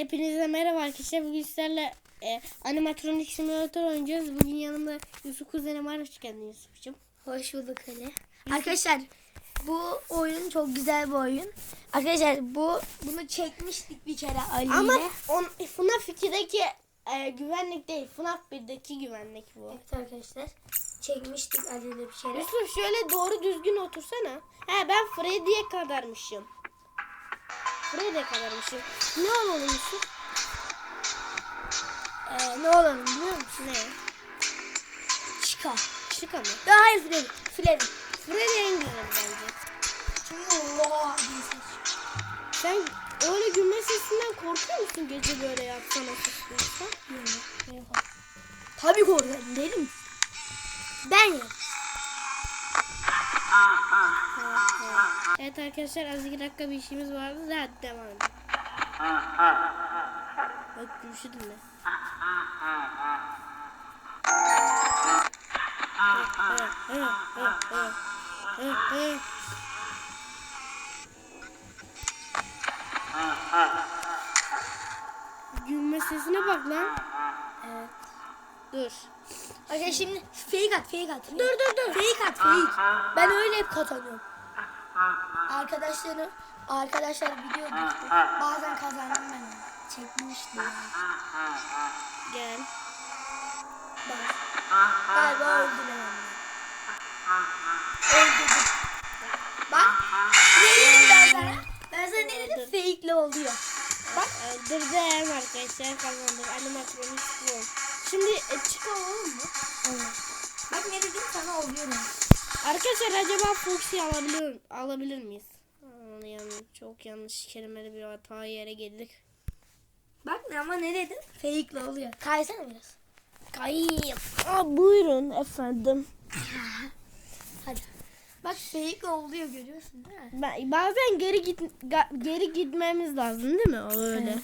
Hepinize merhaba arkadaşlar. Bugün sizlerle e, animatronik simülatör oynayacağız. Bugün yanımda Yusuf kuzenim var. Hoş geldin Yusuf'cum. Hoş bulduk Ali. Arkadaşlar bu oyun çok güzel bir oyun. Arkadaşlar bu bunu çekmiştik bir kere Ali Ama on, FNAF 2'deki e, güvenlik değil. FNAF 1'deki güvenlik bu. Evet arkadaşlar çekmiştik Ali ile bir kere. Yusuf şöyle doğru düzgün otursana. He ben Freddy'ye kadarmışım. Freddy'ye kadarmışım. Ne olalım Yusuf? Ee, ne olalım biliyor musun? Ne? Chica. Şıka mı? Ya hayır Freddy. Freddy. Freddy en güzeli bence. Çünkü Allah diye ses. Sen öyle gülme sesinden korkuyor musun gece böyle yapsana sustuyorsan? Tabii korkarım değil mi? Ben ya. Evet arkadaşlar az iki dakika bir işimiz vardı. Hadi devam edelim. Bak gülüşü dinle. Gülme sesine bak lan. Evet. Dur. Arkadaşlar şimdi fake at fake at. Dur dur dur. Fake at fake. Ben öyle hep kazanıyorum. Arkadaşları arkadaşlar biliyordu. Bazen kazandım ben. Çekmiştim. Gel. Bak. Galiba öldüler onu. Öldürdüm. Bak. Ne dedim ben sana? Ben sana ne dedim? Fake'le oluyor. Bak. Öldürdüm arkadaşlar kazandık. Animatronik bu. Şimdi e, çıkalım mı? Evet. Bak ne dedim sana oluyor. Arkadaşlar acaba Foxy alabilir, alabilir miyiz? Yanlış, çok yanlış kelimeli bir hata yere geldik. Bak ne ama ne dedim? Fake'le oluyor. Kaysana biraz. Kayayım. Aa, buyurun efendim. Hadi. Bak fake'le oluyor görüyorsun değil mi? Ben, bazen geri git geri gitmemiz lazım değil mi? O öyle.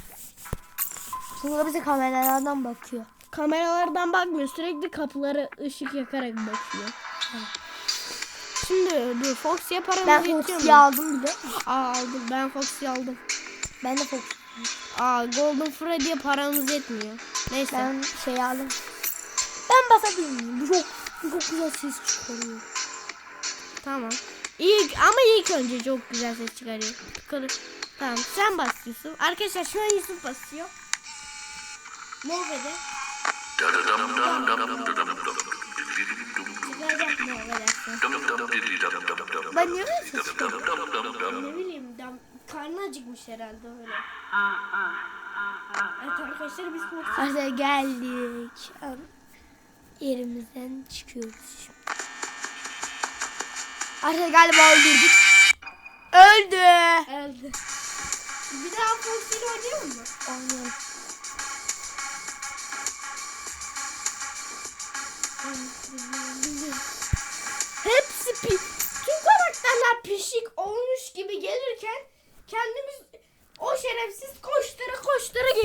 Sonra bize kameralardan bakıyor. Kameralardan bakmıyor. Sürekli kapıları ışık yakarak bakıyor. Şimdi dur Foxy'ye paramız Ben mu? aldım biliyor musun? Aa aldım. Ben Foxy'yi aldım. Ben de Fox. Aa Golden Freddy'ye paramız yetmiyor. Neyse. Ben şey aldım. Ben basabilir miyim? Bu çok, bu çok güzel ses çıkarıyor. Tamam. İlk ama ilk önce çok güzel ses çıkarıyor. Kırık. Tamam sen bas Yusuf. Arkadaşlar şu an Yusuf basıyor. Morve'de. Çıkacak Morve'de. Ben niye böyle çıkarıyorum? Ne bileyim dam, karnı acıkmış herhalde öyle. Evet arkadaşlar biz. Arkadaşlar geldik. Yerimizden çıkıyoruz şimdi. Arkadaşlar galiba öldürdük. Öldü. Öldü. Bir daha Foxy ile oynayalım mı? Oynayalım. Hepsi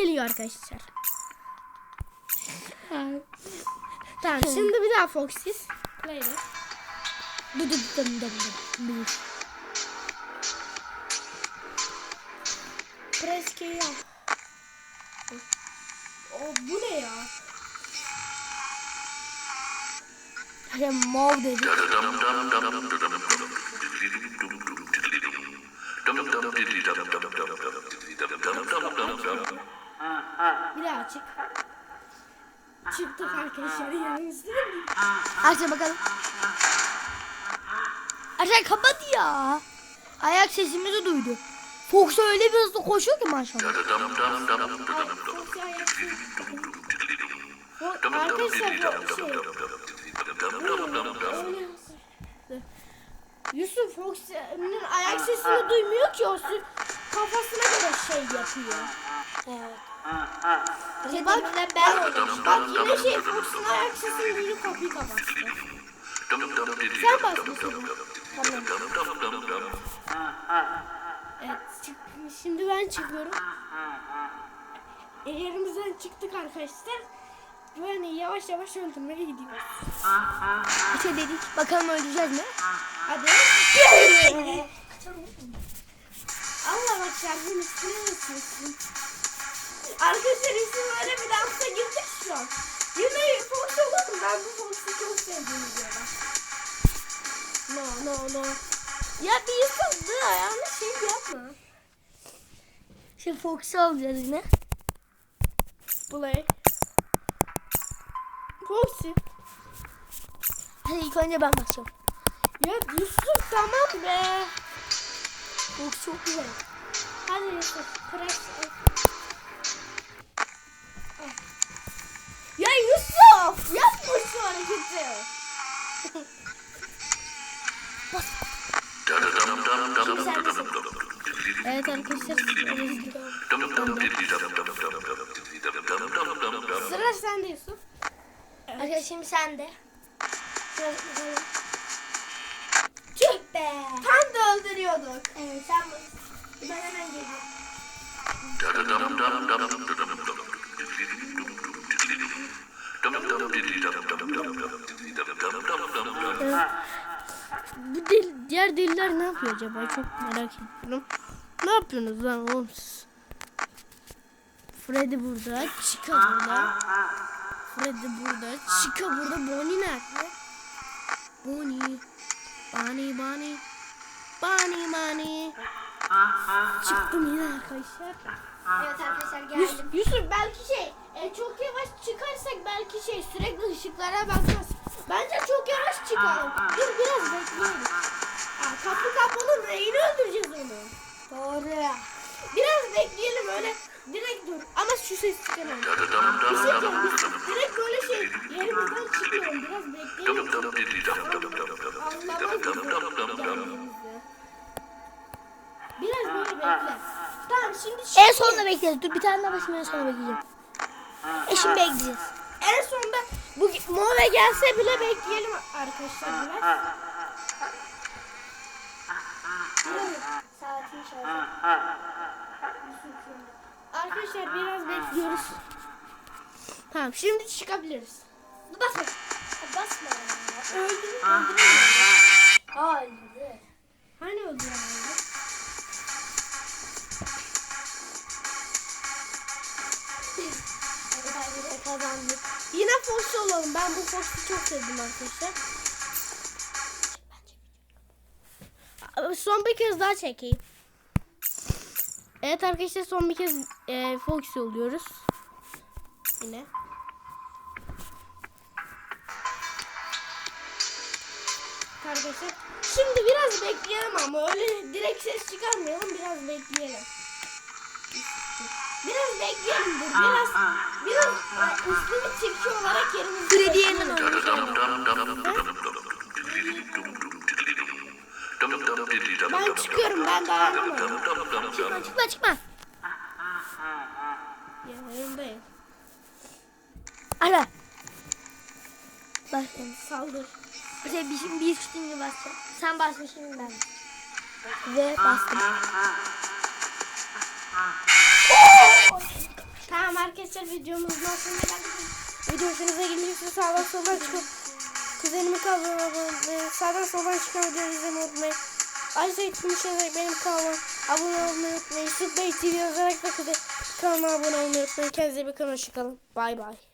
geliyor arkadaşlar. Tamam şimdi bir daha Foxys. Playler. Dı dı dım. dım. Press K'yi al. O bu ne ya? Arkadaşlar mov dedi. Bir daha çık. Çıktık arkadaşlar yanımızda. Arkadaşlar bakalım. Arkadaşlar kapat ya. Ayak sesimizi duydu. Fox öyle bir hızlı koşuyor ki maşallah. Şey. Yusuf Fox'un ayak sesini duymuyor ki o kafasına göre şey yapıyor. Evet. Şey, bak, ben oldum. bak yine şey Fox'un ayak sesini duyup kapıyı kapattı. Sen bas Yusuf. Tamam. Evet çık, şimdi ben çıkıyorum. E, yerimizden çıktık arkadaşlar. Güvenliği yavaş yavaş öldürmeye gidiyoruz. Bir şey dedik. Bakalım öldüreceğiz mi? Hadi. Allah bak şarjın üstüne ısınsın. Arkadaşlar isim böyle bir dansa girdik şu an. Yine Fox olur mu? Ben bu Fox'u çok sevdiğim diyorlar. No no no. Ya bir insan dur ayağını şey yapma. Şimdi Fox'u alacağız yine. Play. Foxy. Hadi ilk önce ben başlayayım. Ya Yusuf tamam be. Fox çok güzel. Hadi Yusuf. Press. Hareketi. Evet arkadaşlar. Sıra sende Yusuf. Arkadaşlar şimdi sen de. Tüh be. Tam da öldürüyorduk. Evet sen Ben hemen geliyorum. Bu del, diğer deliler ne yapıyor acaba? Çok merak ediyorum. Ne yapıyorsunuz lan oğlum? Freddy burada, Chica burada. Freddy burada, Chica burada, Bonnie nerede? Bonnie, Bonnie, Bonnie, Bonnie, Bonnie. Çıktım yine arkadaşlar. Evet arkadaşlar Yus- geldim. Yusuf belki şey, e, çok yavaş çıkarsak belki şey sürekli ışıklara bakmaz. Bence çok yavaş çıkalım. Dur biraz bekleyelim. Aa, kapı kapalı reyini öldüreceğiz onu. Doğru. Biraz bekleyelim öyle direkt dur. Ama şu ses çıkaralım. Bir şey diyeceğim, biz direkt böyle şey yerimizden çıkıyorum. Biraz bekleyelim. Anlamaz. Biraz böyle bekle. Tamam şimdi şey En sonunda bekleyeceğiz. Dur bir tane daha başım en sonunda bekleyeceğim. E şimdi bekleyeceğiz. En sonunda bu Move gelse bile bekleyelim arkadaşlar biraz. Saatin şarjı. Arkadaşlar biraz bekliyoruz. Tamam şimdi çıkabiliriz. Basma. Basma. Öldürün öldürün. Hayır. Hani öldürün? Kazandık. Yine Fox olalım. Ben bu Fox'u çok sevdim arkadaşlar. Son bir kez daha çekeyim. Evet arkadaşlar son bir kez e, Fox oluyoruz. Yine. Arkadaşlar şimdi biraz bekleyelim ama öyle direkt ses çıkarmayalım biraz bekleyelim. Biraz bekleyelim dur biraz biraz e, üstümü çekiyor olarak yeniden oynayacağım. Ben çıkıyorum ben dayanamıyorum. Çıkma çıkma çıkma. Yanındayım. Ara. Başlayalım. Saldır. İşte bir, şimdi bir üstünce basacağım. Sen basma şimdi ben. Ve bastım. Tamam arkadaşlar videomuzun sonuna geldik. Video hoşunuza gidiyorsa sağdan soldan çıkıp kuzenimi kanalıma abone olmayı, sağdan soldan çıkan videoyu izlemeyi unutmayın. Ayrıca etmiş olarak benim kanalıma abone olmayı unutmayın. Yusuf Bey TV yazarak da kanalıma abone olmayı unutmayın. Kendinize bir bakın. Hoşçakalın. Bay bay.